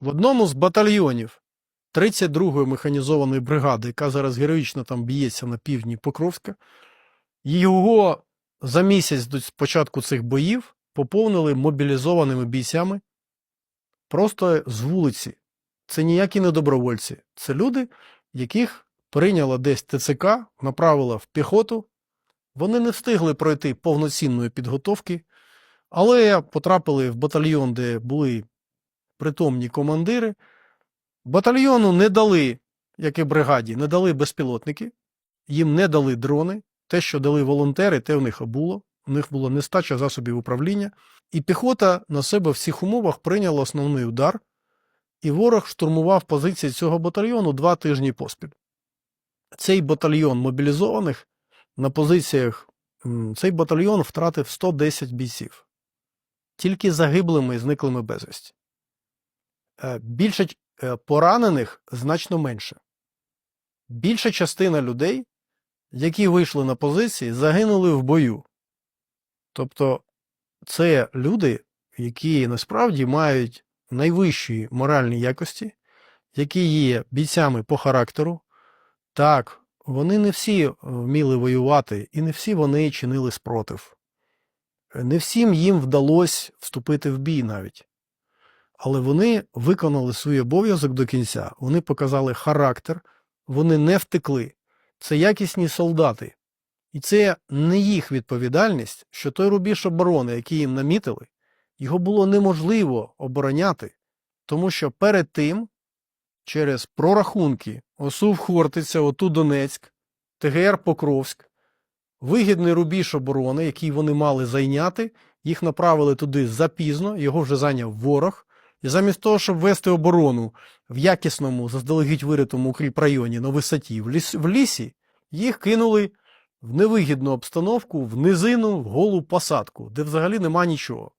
В одному з батальйонів 32-ї механізованої бригади, яка зараз героїчно там б'ється на півдні Покровська, його за місяць до початку цих боїв поповнили мобілізованими бійцями просто з вулиці. Це ніякі не добровольці. Це люди, яких прийняла десь ТЦК, направила в піхоту. Вони не встигли пройти повноцінної підготовки, але потрапили в батальйон, де були притомні командири. Батальйону не дали, як і бригаді, не дали безпілотники, їм не дали дрони. Те, що дали волонтери, те в них було. У них було нестача засобів управління. І піхота на себе в цих умовах прийняла основний удар, і ворог штурмував позиції цього батальйону два тижні поспіль. Цей батальйон мобілізованих на позиціях, цей батальйон втратив 110 бійців. Тільки загиблими і зниклими безвісті. Е, Більше е, поранених значно менше. Більша частина людей, які вийшли на позиції, загинули в бою. Тобто це люди, які насправді мають найвищі моральні якості, які є бійцями по характеру. Так, вони не всі е, вміли воювати, і не всі вони чинили спротив. Не всім їм вдалося вступити в бій навіть. Але вони виконали свій обов'язок до кінця, вони показали характер, вони не втекли. Це якісні солдати. І це не їх відповідальність, що той рубіж оборони, який їм намітили, його було неможливо обороняти, тому що перед тим, через прорахунки ОСУВ Хортиця, ОТУ Донецьк, ТГР Покровськ, вигідний рубіж оборони, який вони мали зайняти, їх направили туди запізно, його вже зайняв ворог. І замість того, щоб вести оборону в якісному, заздалегідь виритому укріпрайоні на висоті в, ліс, в лісі, їх кинули в невигідну обстановку, в низину, в голу посадку, де взагалі нема нічого.